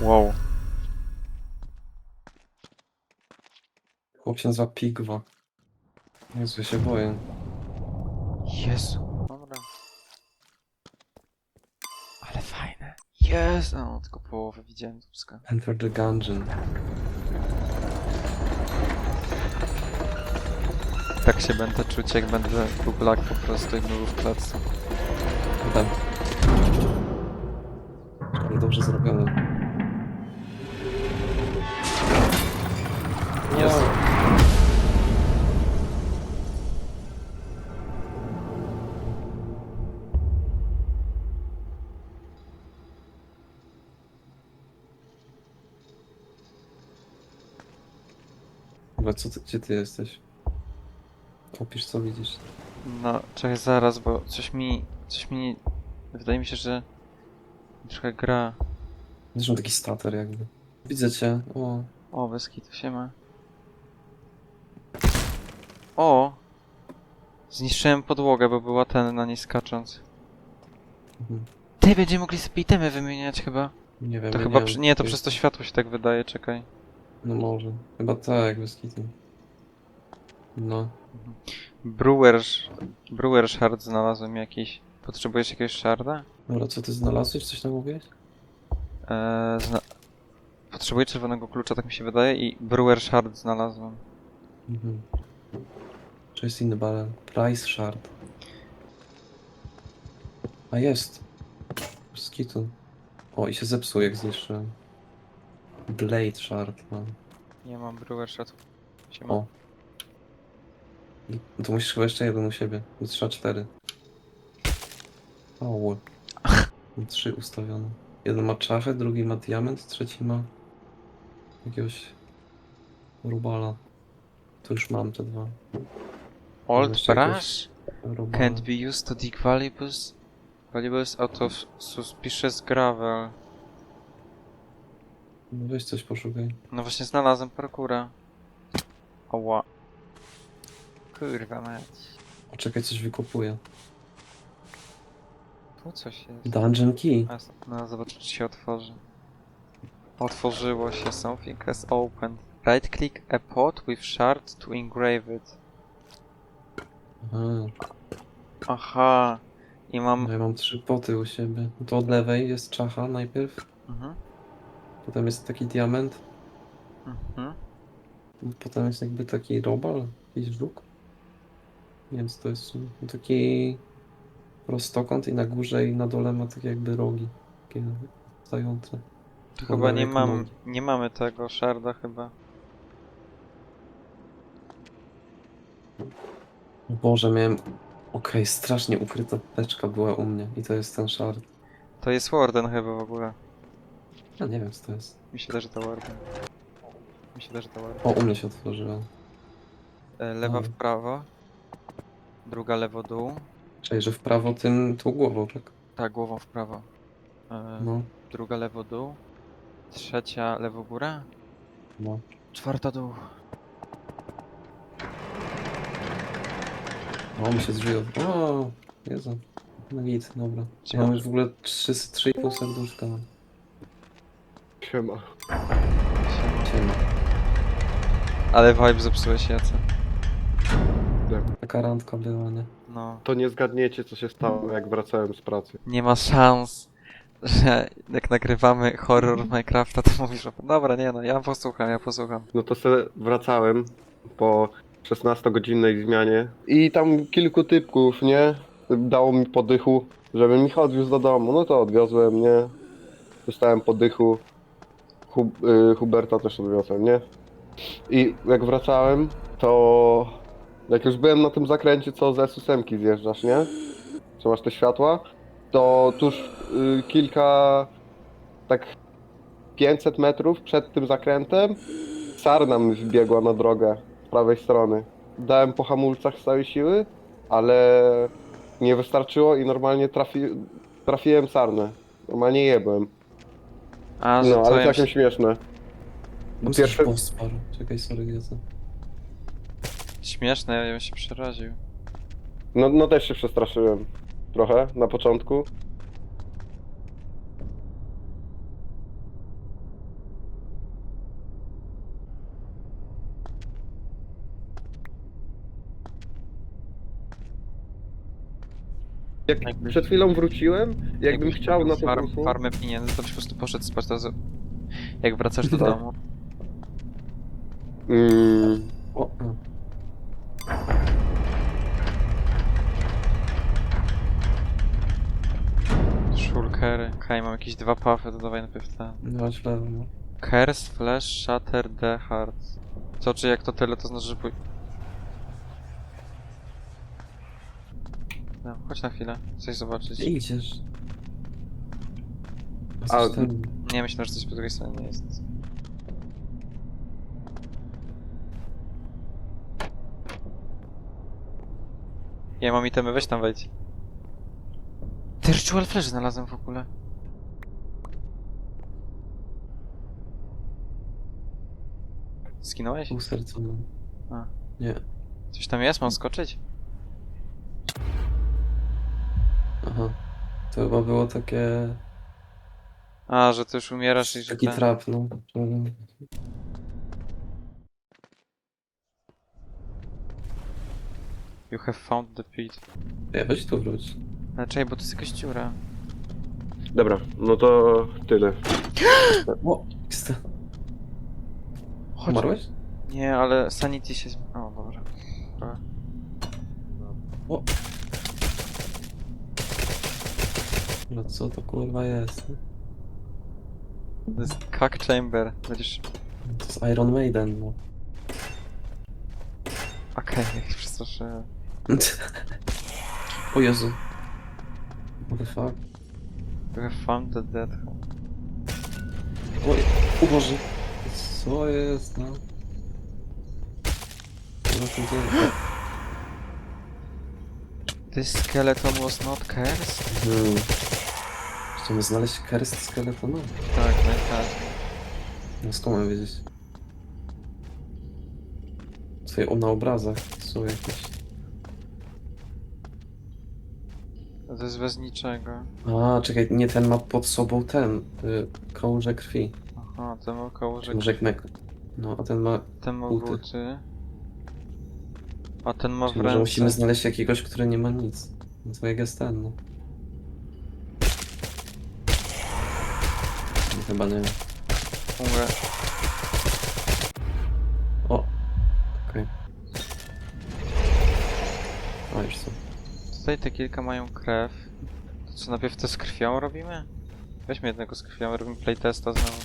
Wow. Chłop się nazywa Pigwa. Jezu, ja się boję. Jezu. Dobra. Ale fajne. Jest! No, tylko połowę widziałem dubska. Enter the dungeon. Tak się będę czuć, jak będę był black po prostu i był w klatce. Tam. Ale dobrze zrobione. Jest. Chyba co ty, gdzie ty jesteś? Opisz co widzisz. No, czekaj zaraz, bo coś mi... Coś mi... Wydaje mi się, że... Trochę gra. Zresztą taki stater jakby. Widzę cię. O. O, bez kitu się ma. O! Zniszczyłem podłogę, bo była ten na niej skacząc. Mhm. Ty, będziemy mogli sobie itemy wymieniać chyba. Nie wiem. To ja chyba... nie, przy- wiem, Nie, to jest- przez to światło się tak wydaje, czekaj. No może. Chyba tak, bez kitu. No. Brewer... Brewer shard znalazłem jakiś. Potrzebujesz jakiegoś sharda? Dobra, co ty znalazłeś? Coś tam mówiłeś? Eee, zna... Potrzebuję czerwonego klucza, tak mi się wydaje, i Brewer Shard znalazłem. Mhm. Czy jest inny balen? Price Shard. A jest. Z kitu. O, i się zepsuł jak zniszczyłem. Blade Shard mam. Nie mam Brewer Shard. Siema. O. I- No to musisz chyba jeszcze jeden u siebie. Bo Trzeba cztery. O. Mam trzy ustawione. Jeden ma czachę, drugi ma diament, trzeci ma jakiegoś rubala. To już mam te dwa. Old Brush can't be used to dig valuables, valuables out of suspicious gravel. No weź coś poszukaj. No właśnie znalazłem parkura. Oła. Kurwa mać. O, czekaj, coś wykopuję. Tu coś jest. Dungeon Key. A, No zobacz czy się otworzy. Otworzyło się. Something has opened. Right click a pot with shard to engrave it. Aha. Aha. I mam... No ja mam trzy poty u siebie. No to od lewej jest czacha najpierw. Mhm. Potem jest taki diament. Mhm. Potem jest jakby taki robal, jakiś żuk. Co to jest. Taki prostokąt i na górze i na dole ma takie jakby rogi. Takie Wyglądają chyba nie mam, nie mamy tego sharda chyba. Boże, miałem... Okej, strasznie ukryta teczka była u mnie i to jest ten shard. To jest Warden chyba w ogóle. Ja nie wiem co to jest. Mi się da, że to Warden. Mi się da, że to Warden. O, u mnie się otworzyła. E, lewa w prawo. Druga lewo dół. Czyli, że w prawo tym, tą głową, tak? Tak, głową w prawo. E, No, Druga lewo dół. Trzecia lewo góra. no. Czwarta dół. O, mi się drzwi od... O, Jezu. No git, dobra. Ja mam już w ogóle 3,5 serduszka. mam. Siema. Siema. Ale vibe zepsułeś Jace. Taka randka była, nie? No. To nie zgadniecie, co się stało, jak wracałem z pracy. Nie ma szans, że jak nagrywamy horror Minecrafta, to mówisz, że dobra, nie no, ja posłucham, ja posłucham. No to se wracałem po 16-godzinnej zmianie i tam kilku typków, nie? Dało mi podychu, żebym ich odwiózł do domu. No to odwiozłem, nie? Dostałem podychu. Hub, y, Huberta też odwiozłem, nie? I jak wracałem, to jak już byłem na tym zakręcie, co ze ósemki zjeżdżasz, nie? Co masz te światła? To tuż y, kilka, tak 500 metrów przed tym zakrętem sarna mi wbiegła na drogę prawej strony. Dałem po hamulcach z całej siły, ale nie wystarczyło i normalnie trafi, trafiłem sarnę. Normalnie jebłem. A, No, to ale całkiem śmieszne. Bo Pierwsze- pierwszy... Czekaj, sorry, śmieszne, ja bym się przeraził. No, no też się przestraszyłem. Trochę, na początku. Jak przed chwilą wróciłem, jakbym Jakbyś chciał miał na to farm, farmę pieniędzy, to byś po prostu poszedł spać. To z... Jak wracasz do Tak. domu. Mm, O. Shulkery. Okej, mam jakieś dwa puffy, to dawaj najpierw ten. no źle, no. Curse, Flash, Shatter, The Heart. Co, czy jak to tyle, to znaczy, że pój... No, chodź na chwilę, coś zobaczyć. Gdzie idziesz? Ten... Nie, myślę, że coś po drugiej stronie nie jest. Ja mam itemy, weź tam wejdź. Ty Ritual Flash znalazłem w ogóle. Skinąłeś? Mam. A. Nie. Coś tam jest? Mam skoczyć? Aha. To chyba było takie... A, że ty już umierasz i że Taki ten... trap, no. Że- You have found the pit. Ja, weź tu wróć. Ale czekaj, bo to jest jakaś dziura. dobra, no to tyle. O, XT. Chodź. Umarłeś? Nie, ale sanity się... zm- O, dobra. Dobra. No co to kurwa jest? To jest Cock Chamber. Będziesz... To jest Iron Maiden, no. Okej, jak się przestraszyłem. o Jezu. What the fuck? Have found the dead. Oj, o Boże. Co jest, no? Co się dzieje? This skeleton was not cursed? Hmm. Chcemy znaleźć kerst skeletonu? Tak, no tak. No skąd mam wiedzieć? Tutaj o na obrazach są jakieś... To jest bez niczego. A, czekaj, nie ten ma pod sobą ten, y, krążek krwi. Aha, ten ma koło, że... Krążek mek. No, a ten ma... Ten ma buty. buty. A ten ma w Czyli może ręce... musimy znaleźć jakiegoś, który nie ma nic. No to jak jest ten, no. Chyba nie. Umrę. O! Okej. O, już są. Tutaj te kilka mają krew. To co, najpierw to z krwią robimy? Weźmy jednego z krwią, robimy playtesta znowu.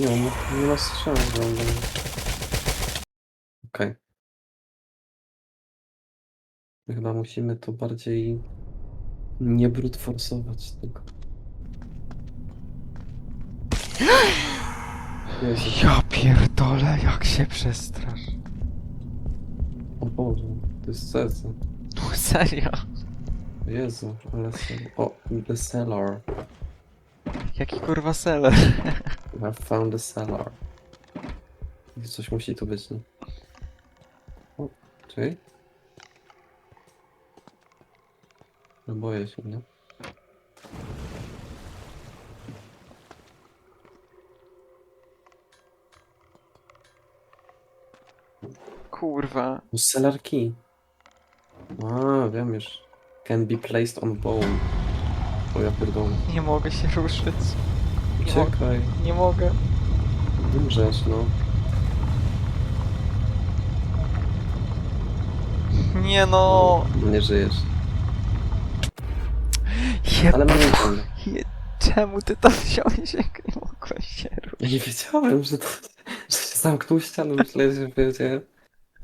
Nie, on nie ma strzału, wygląda. Okej. My Chyba musimy to bardziej nie brute forsować tylko. Ja pierdolę, jak się przestrasz. o Boże, to jest serce. No serio? Jezu, ale sen... O, the cellar. Jaki kurwa seller? I found the cellar. Coś musi tu być, nie? O, czekaj. No boję się, nie? Kurwa. No cellar key. A, wiem już. Can be placed on bone. O ja pierdolę. Nie mogę się ruszyć. Nie Uciekaj. Nie mogę. Umrzesz, no. Nie no. Nie żyjesz. Jeb... Ale ten. Je... Czemu ty tam wziąłeś, jak nie mogłeś się ruszyć? Ja nie wiedziałem, że to... Że się zamknął ścianę. Myślałem, że będzie...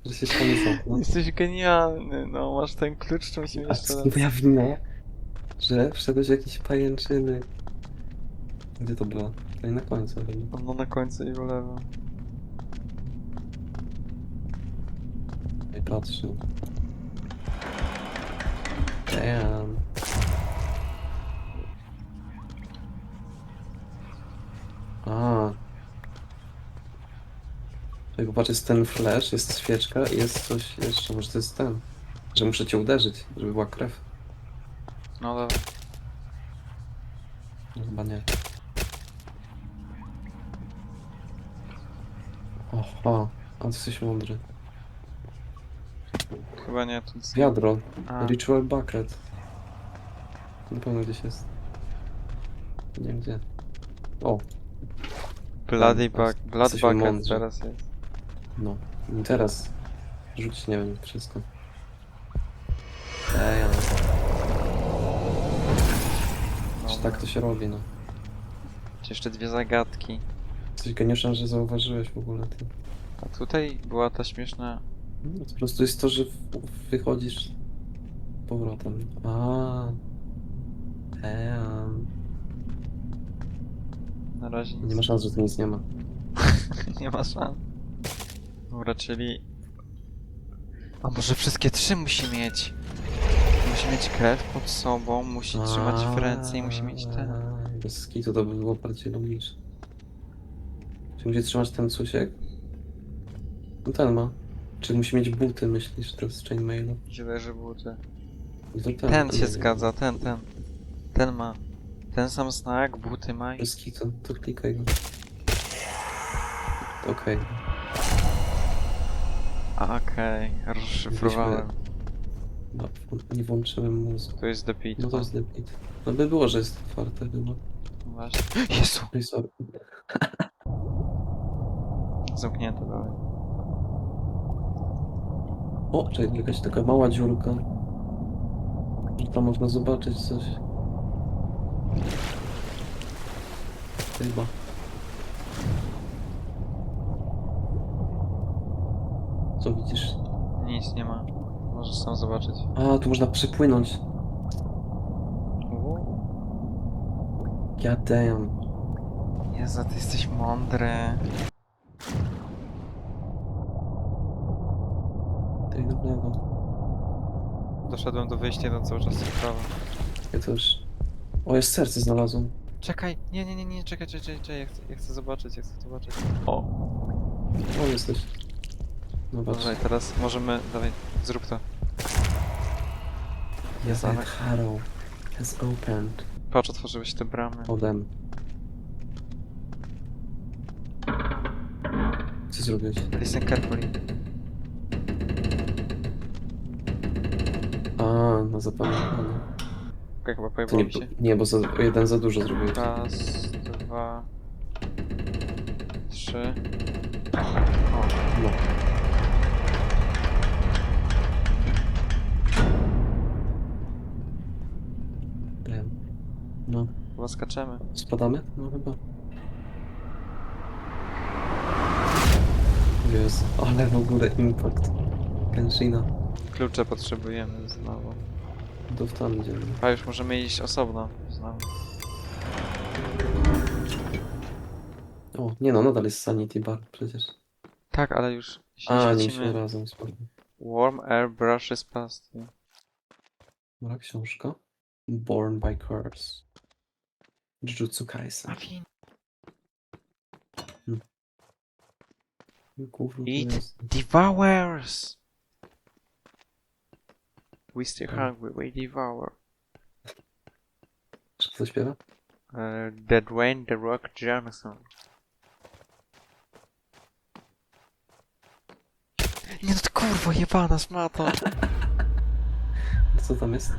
Że się zamkną. Jesteś genialny, no masz ten klucz, czy musimy A jeszcze raz... wina? Że wszedłeś w jakieś pajęczyny. Gdzie to było? Tutaj na końcu chyba. No na końcu jego lewo. I patrz. no. Damn. A. Jak patrz, jest ten flash, jest świeczka i jest coś jeszcze. Może to jest ten. Że muszę cię uderzyć, żeby była krew. No dobra. No, chyba nie. Oho, a ty jesteś mądry. Chyba nie, to nic... Wiadro. A, Ritual bucket. Na pewno gdzieś jest. Nie wiem gdzie. O, Bloody jesteśmy Blood Bucket mądrzy. teraz jest. No. I teraz rzuć, nie wiem, wszystko. Ej, ale No, czy tak to się robi, no. Jeszcze dwie zagadki. Jesteś geniuszem, że zauważyłeś w ogóle ty. A tutaj była ta śmieszna... No, to po prostu jest to, że w- wychodzisz z powrotem. A. Damn. Na razie nic Nie ma szans, że tu nic nie ma. nie ma szans. Dobra, czyli... A może wszystkie trzy musi mieć? Musi mieć krew pod sobą, musi trzymać w ręce i musi mieć ten... Bez skitu to by było bardziej logiczne. Czy musi trzymać ten cusiek? No ten ma. Czy musi mieć buty, myślisz, to z chainmailu? Mi się wydaje, że te... No to Ten się wiem. zgadza, ten, ten. Ten ma. Ten sam znak, buty ma i... Bez skitu, to klikaj go. Okej. Okej, rozszyfrowałem. No, Nie włączyłem mózgu. To jest The Pit. No to jest the pit. No by było, że jest otwarte chyba. Właśnie. Jezu! No i sorry. Zamknięte dalej. O, czekaj, jakaś taka mała dziurka. Że tam można zobaczyć coś. Chyba. Co widzisz? Nic nie ma. Możesz sam zobaczyć. A, tu można przepłynąć. Uuu. God damn. Jezu, ty jesteś mądry. Tej do lewo. Doszedłem do wyjścia, no cały czas w prawo. Ja to już... O, jest serce znalazłem. Czekaj! Nie, nie, nie, nie, czekaj, czekaj, czekaj, czekaj. Ja, chcę, ja chcę zobaczyć, ja chcę zobaczyć. O! O, jesteś. No patrz. Dobra, i teraz możemy... Dawaj, zrób to. Yes, Zamek. Harrow has opened. Patrz, otworzyłeś te bramy. Odem. Co zrobiłeś? Listen carefully. A, na zapamiętanie. Okej, chyba To pojebało nie, mi się. nie, bo za, jeden za dużo zrobiłeś. Raz, dwa, trzy. O, No. Chyba skaczemy. spadamy? No chyba. Jezu, ale w ogóle impact. Kenshina. Klucze potrzebujemy znowu. To w tam idziemy. A już możemy iść osobno znowu. O, nie no, nadal jest sanity bar przecież. Tak, ale już jeśli A, nie świecimy... się razem, spoko. Warm air brushes past you. Mora książka. Born by Curse. Jujutsu Kaisen. Kurwa, to Eat devours! We still Hmm. hungry, we devour. Czy kto śpiewa? Uh, the Dwayne The Rock Johnson. Nie no to kurwa jebana szmato. Co tam jest?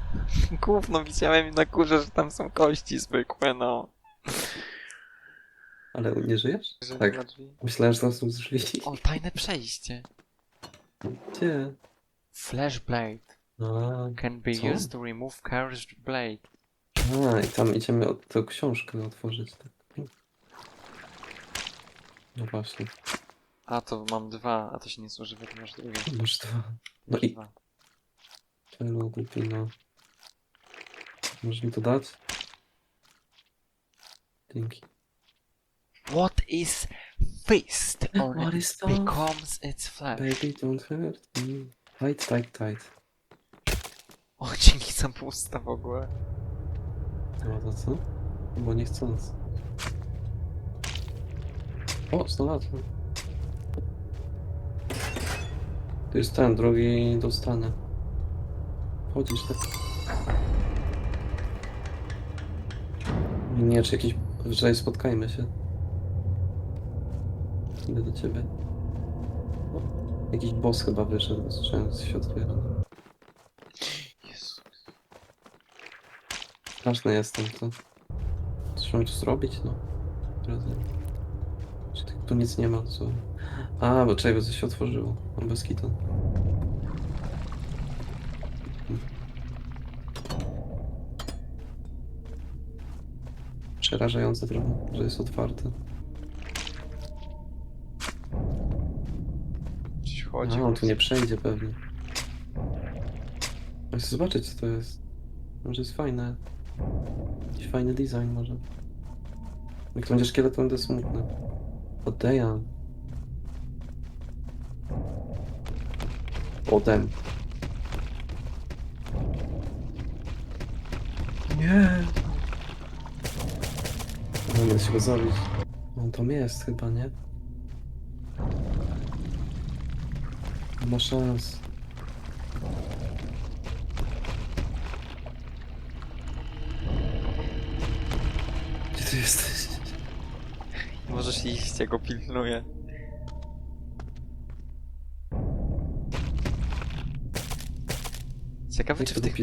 Gówno widziałem na górze, że tam są kości zwykłe, no. Ale nie żyjesz? Że Tak. nie ma drzwi. Myślałem, że tam są drzwi. O, tajne przejście. Gdzie? Flashblade. A, Can be Co? used to remove carriage blade. a, i tam idziemy od tę książkę otworzyć. Tak. No właśnie, A, to mam dwa, a to się nie zużywa, to masz drugie. masz dwa. No Masz i- dwa. Czelo, głupi, no. Możesz mi to dać? Dzięki. What is fist or What is that? becomes its flesh? Baby, don't hurt me. Tight, tight, tight. O, dzięki za pusta w ogóle. No to co? Bo nie chcąc. O, znalazłem. To jest ten, drugi dostanę. Chodzisz tak. Nie, czy jakiś... Wczoraj spotkajmy się. Idę do ciebie. O, jakiś boss chyba wyszedł, słyszałem, że się otwiera. Jezu. Straszny jestem, to... Coś mam tu zrobić, no. Razem. Czy tu nic nie ma, co... A, bo czego coś się otworzyło. Mam bez kitu. Przerażające trochę, że jest otwarte. Gdzieś chodzi. A, on tu nie przejdzie pewnie. Ja Chcę zobaczyć co to jest. Może jest fajne. Jakiś fajny design może. Jak to będzie szkielet, to będę smutny. Odeja. Odem. Nie. Będę się go zabić. On tam jest chyba, nie? Nie ma szans. Gdzie ty jesteś? Możesz iść, ja go pilnuję. Ciekawe Jak czy, to w tych,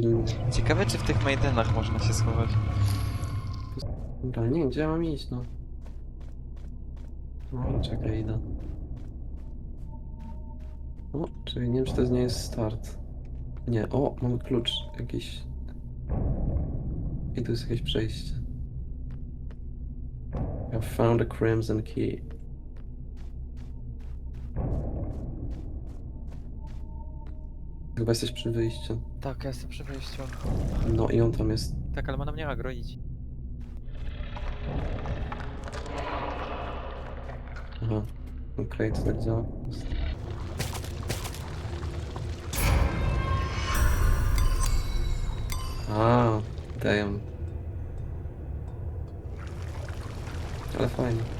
ciekawe, czy w tych Maidenach można się schować. Dobra, nie wiem, gdzie ja mam iść, no. No, czekaj, idę. O, czyli nie wiem, czy to nie jest start. Nie, o, mamy klucz jakiś. I tu jest jakieś przejście. I found a crimson key. Chyba jesteś przy wyjściu. Tak, ja jestem przy wejściu. No i on tam jest. Tak, ale ma na mnie agro, idź. Aha. Okej, to tak działa. A, damn. Ale fajnie.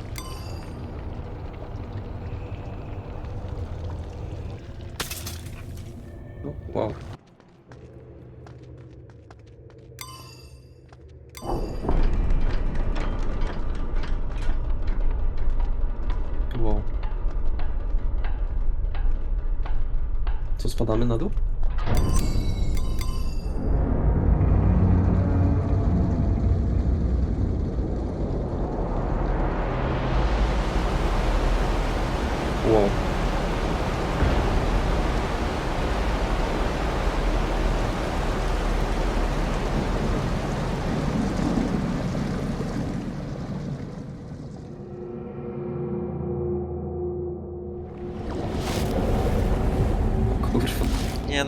Terminado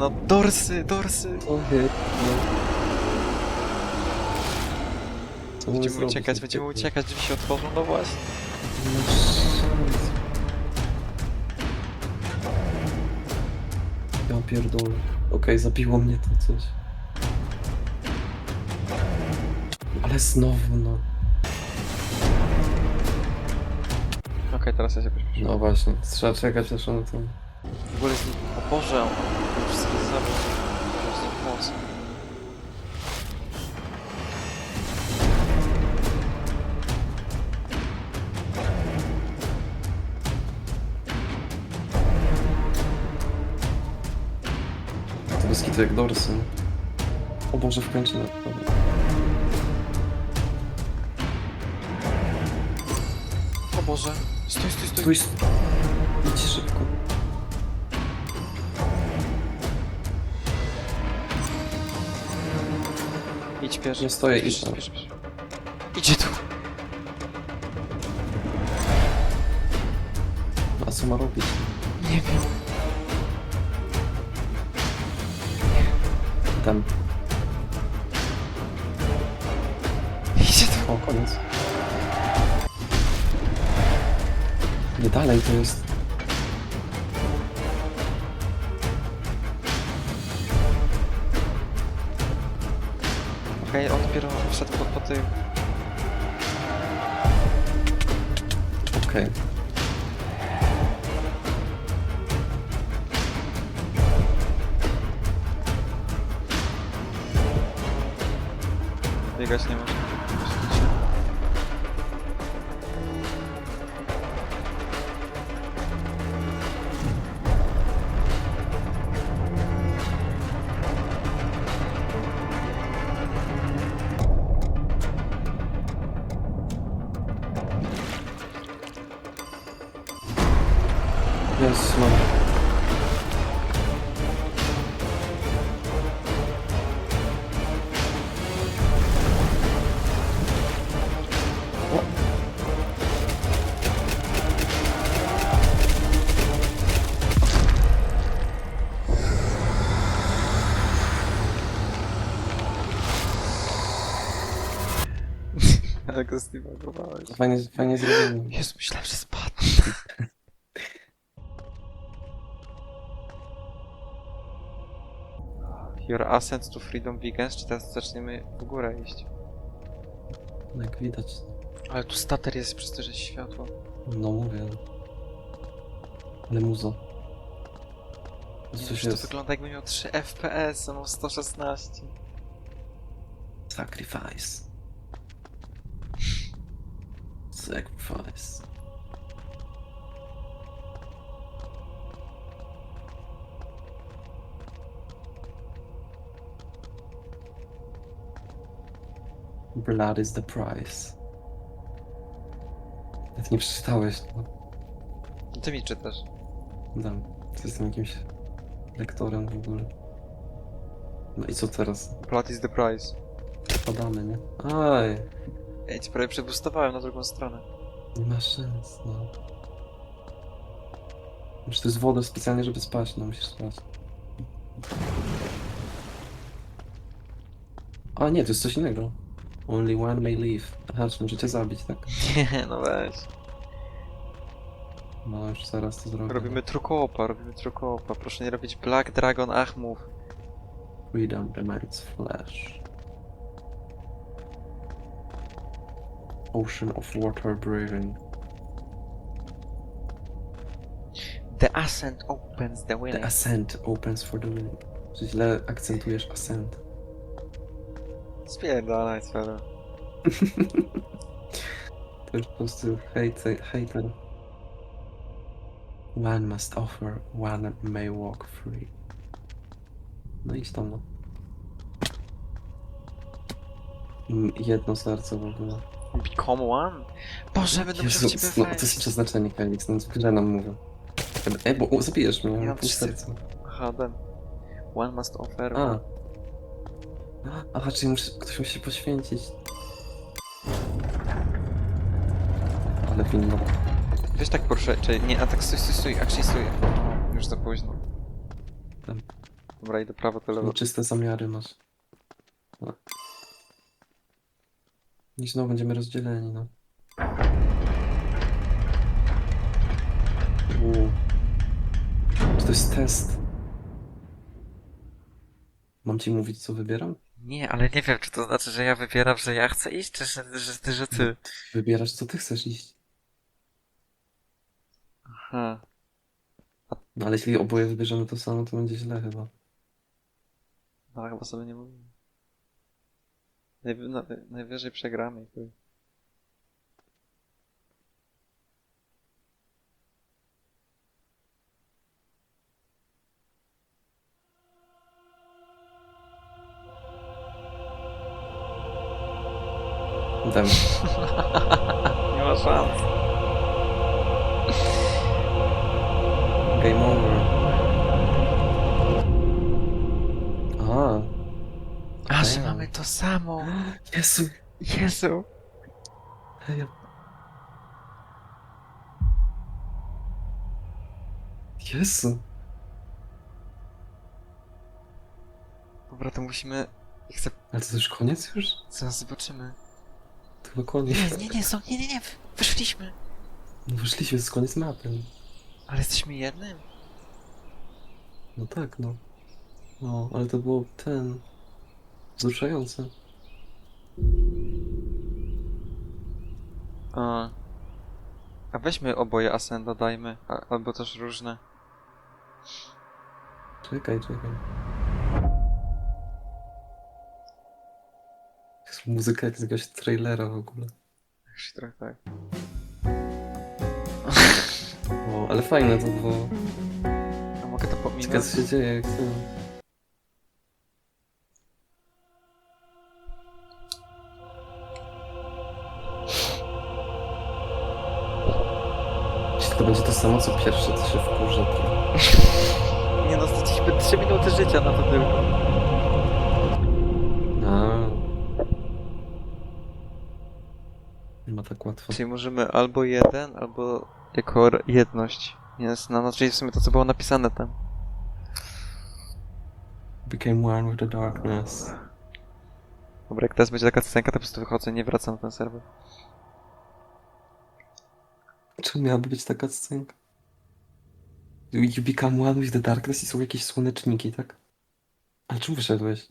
no, dorsy, dorsy! O nie. Co mamy Będziemy zrobić? uciekać, będziemy uciekać, drzwi się otworzą, no właśnie. Szans. Ja pierdolę. Okej, zabiło mnie to coś. Ale znowu, no. Okej, teraz jest jakoś No właśnie, trzeba czekać aż ono to... Ogóle z nim... O Boże, on wszystkie zabił. To jest ich moc. To bez kitu jak dorsy. O Boże, w końcu. Dobra. O Boże! Stój, stój, stój! Stój, idź szybko. Idź pierwszy. Nie stoję, Idź, idź tam. Idzie tu! A co ma robić? Nie wiem. Tam. Idzie tu! O, koniec. Nie dalej to jest. Dopiero wszedł pod, pod tych... Okej. Biegać nie może. Go zdewagowałeś. Fajnie, fajnie zrobione. Jezu, myślałem, że spadł. Your ascent to freedom begins, czy teraz zaczniemy w górę iść? No Jak widać. Ale tu stater jest przez to, że jest światło. No mówię. Ale muzo. Nie, Coś to jest. wygląda jakby miał 3 FPS, a mam 116. Sacrifice. Sacrifice. Blood is the price. Nawet nie przeczytałeś, no. No ty mi czytasz. Dam. To jestem jakimś lektorem w ogóle. No i co teraz? Blood is the price. Padamy, nie? Aj, Ja cię prawie przebustowałem na drugą stronę. nie ma szans, no. Już to jest woda specjalnie, żeby spać, no musisz spać. A nie, to jest coś innego. Only one may live. Aha, czy możecie zabić, tak? Nie, no weź. No już zaraz to zrobię. Robimy trukoopa, robimy trukoopa. Proszę nie robić Black Dragon Achmów. Freedom remains flesh. Ocean of water breathing. The ascent opens the The winning. ascent opens for the winning. Czy źle akcentujesz ascent? Spierdalaj, Sfero. To jest po prostu hejter. hater. One must offer, one may walk free. No idź tam, no. Mm, Jedno serce w ogóle. Become one? Boże, będę musiał w ciebie no, to jest wejść. przeznaczenie, Felix, no grze nam mówią. Ej, bo zabijesz mnie, Ja mam mam serca. One must offer. A. Aha, czyli muszę, ktoś musi się poświęcić. Ale winno. Weź tak proszę, czy nie, a tak stój, stój, stój, actually stój. O, już za późno. Tam. Dobra, idę prawo, to lewo. No, czyste zamiary masz. No. I znowu będziemy rozdzieleni, no. Uuu. Czy to jest test? Mam ci mówić, co wybieram? Nie, ale nie wiem, czy to znaczy, że ja wybieram, że ja chcę iść, czy że, że, ty, że ty. Wybierasz, co ty chcesz iść. Aha. No ale jeśli oboje wybierzemy to samo, to będzie źle chyba. No chyba sobie nie mówię. Najwy, najwyżej przegramy. Dem. Nie ma szans. Game over. To samo. Jezu. Jezu. Jezu. Dobra, to musimy... Ale to już koniec już? Zaraz zobaczymy. To chyba koniec. Nie, nie, nie, są, nie, nie, nie, wyszliśmy. No wyszliśmy, to jest koniec mapy. Ale jesteśmy jednym. No tak, no. No, ale to było ten... Wzruszające. A, a weźmy oboje Ascenda, dajmy. A, albo też różne. Czekaj, czekaj. Jest muzyka jak z jakiegoś trailera w ogóle. Jeśli trochę tak. O, ale fajne to było. A mogę to Ciekawe pominąć? co się dzieje, jak to... samo co pierwsze, to się wkurzę trochę. Nie no, straciliśmy 3 minuty życia na to tylko. A. Nie ma tak łatwo. Czyli możemy albo jeden, albo jako r- jedność. Jest na no, czyli w sumie to, co było napisane tam. Became one with the darkness. Dobra, jak teraz będzie taka scenka, to po prostu wychodzę i nie wracam na ten serwer. Czy miałaby być taka scenka? You become one with the darkness i są jakieś słoneczniki, tak? Ale czemu wyszedłeś?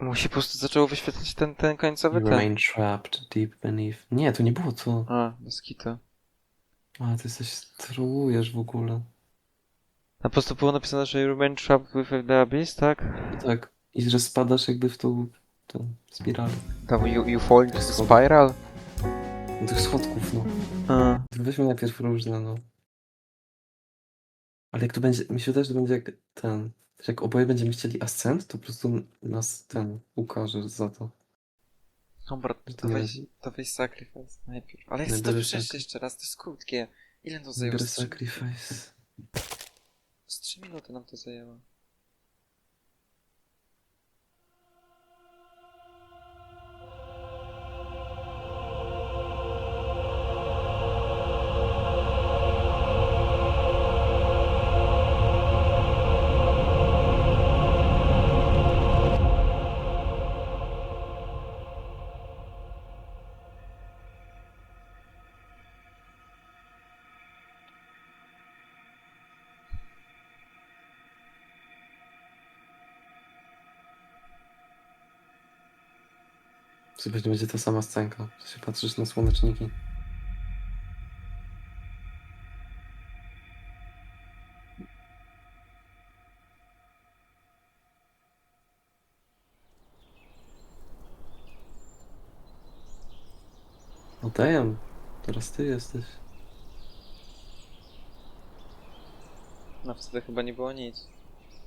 Musi po prostu zaczęło wyświetlać ten, ten końcowy You ten. remain trapped deep beneath. Nie, to nie było to. A, bez kitu. A, ty coś trolujesz w ogóle. A po prostu było napisane, że you remain trapped with the abyss, tak? Tak. I że spadasz jakby w tą, tą spiralę. Tam you, you fall into the spiral? Tych schodków, no. A, Weźmy najpierw różne, no. Ale jak to będzie, mi się wydaje, że to będzie jak ten, że jak oboje będziemy chcieli ascent, to po prostu nas ten ukaże za to. dobra, to nie weź, to weź sacrifice najpierw. Ale chcę to przejść jeszcze raz, to jest krótkie. Ile to zajęło? Biorę Z trzy- sacrifice. Z 3 minuty nam to zajęło. Czy będzie będzie ta sama scenka, że się patrzysz na słoneczniki. No damn, teraz ty jesteś. No wtedy chyba nie było nic.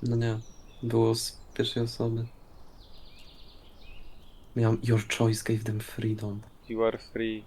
No nie, było z pierwszej osoby. Miałem Your choice gave them freedom. You are free.